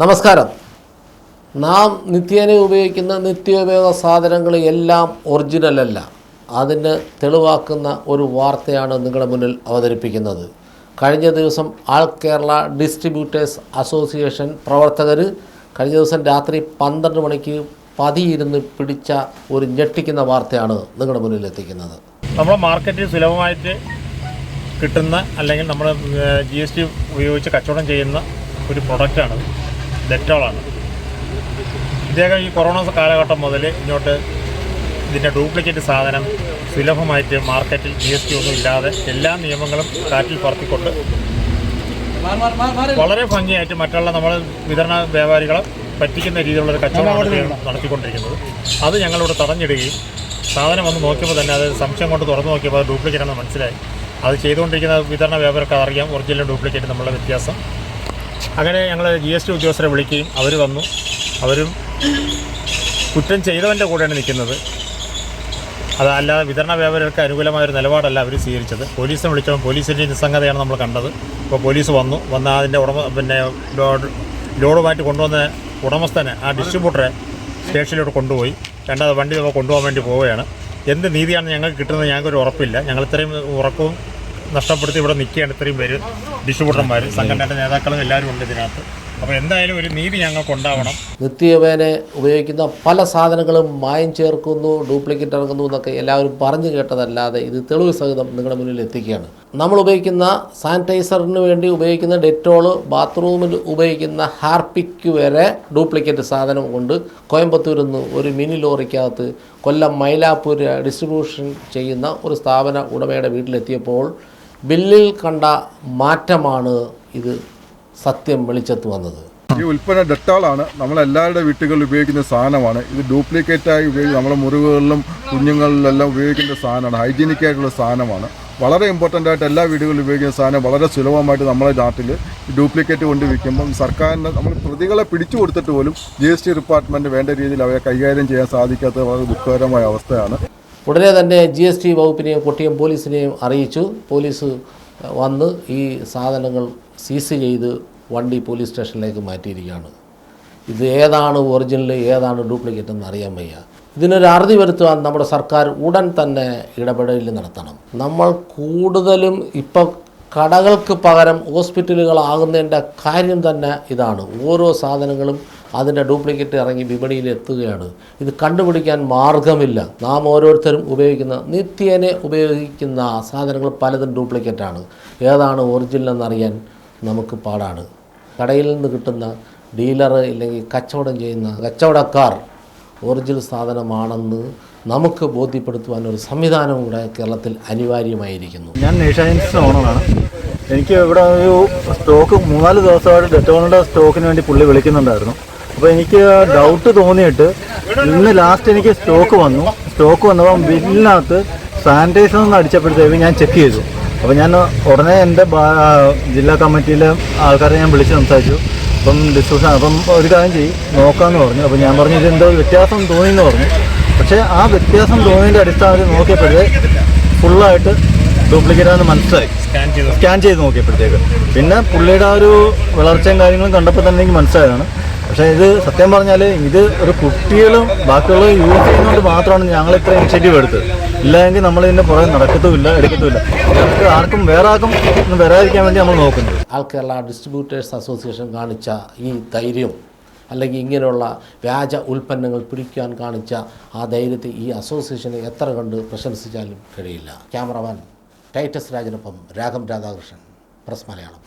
നമസ്കാരം. നാം നിത്യേന ഉപയോഗിക്കുന്ന നിത്യോപയോഗ സാധനങ്ങൾ എല്ലാം ഒറിജിനൽ അല്ല. അതിന് തെളിവാക്കുന്ന ഒരു വാർത്തയാണ് നിങ്ങളുടെ മുന്നിൽ അവതരിപ്പിക്കുന്നത്. കഴിഞ്ഞ ദിവസം ആൾ കേരള ഡിസ്ട്രിബ്യൂട്ടേഴ്സ് അസോസിയേഷൻ പ്രവർത്തകർ കഴിഞ്ഞ ദിവസം രാത്രി പന്ത്രണ്ട് മണിക്ക് പതിയിരുന്ന് പിടിച്ച ഒരു ഞെട്ടിക്കുന്ന വാർത്തയാണ് നിങ്ങളുടെ മുന്നിൽ എത്തിക്കുന്നത്. നമ്മുടെ മാർക്കറ്റിൽ സുലഭമായിട്ട് കിട്ടുന്ന അല്ലെങ്കിൽ നമ്മൾ ജി എസ് ടി ഉപയോഗിച്ച് കച്ചവടം ചെയ്യുന്ന ഒരു പ്രൊഡക്റ്റാണ് ഡെറ്റോളാണ്. ഇദ്ദേഹം ഈ കൊറോണ കാലഘട്ടം മുതൽ ഇങ്ങോട്ട് ഇതിന്റെ ഡ്യൂപ്ലിക്കേറ്റ് സാധനം സുലഭമായിട്ട് മാർക്കറ്റിൽ ജി എസ് ടി ഒന്നും ഇല്ലാതെ എല്ലാ നിയമങ്ങളും കാറ്റിൽ പറത്തിക്കൊണ്ട് വളരെ ഭംഗിയായിട്ട് മറ്റുള്ള നമ്മൾ വിതരണ വ്യാപാരികളെ പറ്റിക്കുന്ന രീതിയിലുള്ള ഒരു കച്ചവടമാണ് നടത്തിക്കൊണ്ടിരിക്കുന്നത്. അത് ഞങ്ങളിവിടെ തടഞ്ഞിടുകയും സാധനം വന്ന് നോക്കിയപ്പോൾ തന്നെ അത് സംശയം കൊണ്ട് തുറന്നു നോക്കിയപ്പോൾ അത് ഡ്യൂപ്ലിക്കേറ്റ് ആണെന്ന് മനസ്സിലായി. അത് ചെയ്തുകൊണ്ടിരിക്കുന്ന വിതരണ വ്യാപാരർക്ക് അറിയാം ഒറിജിനൽ ഡ്യൂപ്ലിക്കേറ്റ് നമ്മളുടെ വ്യത്യാസം. അങ്ങനെ ഞങ്ങൾ ജി എസ് ടി ഉദ്യോഗസ്ഥരെ വിളിക്കുകയും അവർ വന്നു. അവരും കുറ്റം ചെയ്തവന്റെ കൂടെയാണ് നിൽക്കുന്നത്. അതല്ലാതെ വിതരണ വ്യാപാരികൾക്ക് അനുകൂലമായ ഒരു നിലപാടല്ല അവർ സ്വീകരിച്ചത്. പോലീസിനെ വിളിച്ചപ്പോൾ പോലീസിന്റെ നിസ്സംഗതയാണ് നമ്മൾ കണ്ടത്. അപ്പോൾ പോലീസ് വന്നു. വന്ന് അതിന്റെ ഉടമ പിന്നെ ലോഡ് ലോഡുമായിട്ട് കൊണ്ടുവന്ന ഉടമസ്ഥനെ ആ ഡിസ്ട്രിബ്യൂട്ടറെ സ്റ്റേഷനിലോട്ട് കൊണ്ടുപോയി. രണ്ടാമത് വണ്ടി നമ്മൾ കൊണ്ടുപോകാൻ വേണ്ടി പോവുകയാണ്. എന്ത് നീതിയാണ് ഞങ്ങൾക്ക് കിട്ടുന്നത് ഞങ്ങൾക്കൊരു ഉറപ്പില്ല. ഞങ്ങൾ ഇത്രയും ഉറക്കവും നഷ്ടപ്പെടുത്തി ഇവിടെ നിൽക്കുകയാണ്. ഇത്രയും പേര് ഡിസ്ട്രിബ്യൂട്ടർമാർ സംഘടനയുടെ നേതാക്കളും എല്ലാവരും ഉണ്ട് ഇതിനകത്ത്. അപ്പോൾ എന്തായാലും ഒരു നീതി ഞങ്ങൾക്ക് ഉണ്ടാവണം. നിത്യവേന ഉപയോഗിക്കുന്ന പല സാധനങ്ങളും മായം ചേർക്കുന്നു ഡ്യൂപ്ലിക്കേറ്റ് ഇറങ്ങുന്നു എന്നൊക്കെ എല്ലാവരും പറഞ്ഞു കേട്ടതല്ലാതെ ഇത് തെളിവ് സഹിതം നിങ്ങളുടെ മുന്നിൽ എത്തിക്കുകയാണ്. നമ്മൾ ഉപയോഗിക്കുന്ന സാനിറ്റൈസറിന് വേണ്ടി ഉപയോഗിക്കുന്ന ഡെറ്റോൾ ബാത്റൂമിൽ ഉപയോഗിക്കുന്ന ഹാർപ്പിക്ക് വരെ ഡ്യൂപ്ലിക്കേറ്റ് സാധനം കൊണ്ട് കോയമ്പത്തൂരിൽ നിന്ന് ഒരു മിനി ലോറിക്കകത്ത് കൊല്ലം മൈലാപ്പൂർ ഡിസ്ട്രിബ്യൂഷൻ ചെയ്യുന്ന ഒരു സ്ഥാപന ഉടമയുടെ വീട്ടിലെത്തിയപ്പോൾ ബില്ലിൽ കണ്ട മാറ്റമാണ് ഇത് സത്യം വെളിച്ചത്ത് വന്നത്. ഈ ഉൽപ്പന്ന ഡെറ്റാളാണ് നമ്മളെല്ലാവരുടെ വീട്ടുകളിൽ ഉപയോഗിക്കുന്ന സാധനമാണ്. ഇത് ഡ്യൂപ്ലിക്കേറ്റായി ഉപയോഗിച്ച് നമ്മുടെ മുറിവുകളിലും കുഞ്ഞുങ്ങളിലെല്ലാം ഉപയോഗിക്കുന്ന സാധനമാണ്. ഹൈജീനിക് ആയിട്ടുള്ള സാധനമാണ്. വളരെ ഇമ്പോർട്ടന്റ് ആയിട്ട് എല്ലാ വീടുകളിലും ഉപയോഗിക്കുന്ന സാധനം വളരെ സുലഭമായിട്ട് നമ്മുടെ നാട്ടിൽ ഡ്യൂപ്ലിക്കേറ്റ് കൊണ്ട് വിൽക്കുമ്പം സർക്കാരിന് നമ്മൾ പ്രതികളെ പിടിച്ചു കൊടുത്തിട്ട് പോലും ജി എസ് ടി ഡിപ്പാർട്ട്മെന്റ് വേണ്ട രീതിയിൽ അവരെ കൈകാര്യം ചെയ്യാൻ സാധിക്കാത്ത വളരെ ദുഃഖകരമായ അവസ്ഥയാണ്. ഉടനെ തന്നെ ജി എസ് ടി വകുപ്പിനെയും കൊട്ടിയം പോലീസിനെയും അറിയിച്ചു. പോലീസ് വന്ന് ഈ സാധനങ്ങൾ സീസ് ചെയ്ത് വണ്ടി പോലീസ് സ്റ്റേഷനിലേക്ക് മാറ്റിയിരിക്കുകയാണ്. ഇത് ഏതാണ് ഒറിജിനൽ ഏതാണ് ഡ്യൂപ്ലിക്കേറ്റ് എന്ന് അറിയാൻ വയ്യ. ഇതിനൊരു അറുതി വരുത്തുവാൻ നമ്മുടെ സർക്കാർ ഉടൻ തന്നെ ഇടപെടലിൽ നടത്തണം. നമ്മൾ കൂടുതലും ഇപ്പം കടകൾക്ക് പകരം ഹോസ്പിറ്റലുകളാകുന്നതിന്റെ കാര്യം തന്നെ ഇതാണ്. ഓരോ സാധനങ്ങളും അതിന്റെ ഡ്യൂപ്ലിക്കേറ്റ് ഇറങ്ങി വിപണിയിൽ എത്തുകയാണ്. ഇത് കണ്ടുപിടിക്കാൻ മാർഗമില്ല. നാം ഓരോരുത്തരും ഉപയോഗിക്കുന്ന നിത്യേനെ ഉപയോഗിക്കുന്ന സാധനങ്ങൾ പലതും ഡ്യൂപ്ലിക്കേറ്റാണ്. ഏതാണ് ഒറിജിനൽ എന്നറിയാൻ നമുക്ക് പാടാണ്. കടയിൽ നിന്ന് കിട്ടുന്ന ഡീലർ ഇല്ലെങ്കിൽ കച്ചവടം ചെയ്യുന്ന കച്ചവടക്കാർ ഒറിജിനൽ സാധനമാണെന്ന് നമുക്ക് ബോധ്യപ്പെടുത്തുവാൻ ഒരു സംവിധാനം കൂടെ കേരളത്തിൽ അനിവാര്യമായിരിക്കുന്നു. ഞാൻ നേഷാൻസ് ഓണറാണ്. എനിക്ക് ഇവിടെ ഒരു സ്റ്റോക്ക് മൂന്നാൽ ദിവസമായിട്ട് ഡെറ്റോണിന്റെ സ്റ്റോക്കിന് വേണ്ടി പുള്ളി വിളിക്കുന്നുണ്ടായിരുന്നു. അപ്പോൾ എനിക്ക് ഡൗട്ട് തോന്നിയിട്ട് ഇന്ന് ലാസ്റ്റ് എനിക്ക് സ്റ്റോക്ക് വന്നു. സ്റ്റോക്ക് വന്നപ്പോൾ ബില്ലിനകത്ത് സാനിറ്റൈസർ ഒന്ന് അടിച്ചപ്പോഴത്തേക്ക് ഞാൻ ചെക്ക് ചെയ്തു. അപ്പോൾ ഞാൻ ഉടനെ എന്റെ ജില്ലാ കമ്മിറ്റിയിലെ ആൾക്കാരെ ഞാൻ വിളിച്ച് സംസാരിച്ചു. അപ്പം ഡിസ്കഷൻ അപ്പം ഒരു കാര്യം ചെയ്യും. നോക്കാമെന്ന് പറഞ്ഞു. അപ്പോൾ ഞാൻ പറഞ്ഞു ഇതെന്തോ വ്യത്യാസം തോന്നിയെന്ന് പറഞ്ഞു. പക്ഷേ ആ വ്യത്യാസം തോന്നിയതിന്റെ അടിസ്ഥാനത്തിൽ നോക്കിയപ്പോഴേ ഫുള്ളായിട്ട് ഡ്യൂപ്ലിക്കേറ്റ് ആണെന്ന് മനസ്സിലായി. സ്കാൻ ചെയ്ത് സ്കാൻ ചെയ്ത് നോക്കിയപ്പോഴത്തേക്ക്. പിന്നെ പുള്ളിയുടെ ആ ഒരു വളർച്ചയും കാര്യങ്ങളും കണ്ടപ്പോൾ തന്നെ എനിക്ക് മനസ്സിലായതാണ്. പക്ഷേ ഇത് സത്യം പറഞ്ഞാൽ ഇത് ഒരു കുട്ടികളും ബാക്കിയുള്ളവർ യൂസ് ചെയ്യുന്നതുകൊണ്ട് മാത്രമാണ് ഞങ്ങൾ ഇത്ര ഇനിഷ്യേറ്റീവ് എടുത്തത്. ഇല്ലെങ്കിൽ നമ്മൾ ഇതിന്റെ പുറകെ നടക്കത്തുമില്ല എടുക്കത്തുമില്ല. നമുക്ക് ആർക്കും വേറെ ആർക്കും വരാതിരിക്കാൻ വേണ്ടി നമ്മൾ നോക്കുന്നത് ആൾ കേരള ഡിസ്ട്രിബ്യൂട്ടേഴ്സ് അസോസിയേഷൻ കാണിച്ച ഈ ധൈര്യം അല്ലെങ്കിൽ ഇങ്ങനെയുള്ള വ്യാജ ഉൽപ്പന്നങ്ങൾ പിടിക്കാൻ കാണിച്ച ആ ധൈര്യത്തെ ഈ അസോസിയേഷനെ എത്ര കണ്ട് പ്രശംസിച്ചാലും കഴിയില്ല. ക്യാമറമാൻ ടൈറ്റസ് രാജനൊപ്പം രാഘം Radhakrishnan press Malayalam.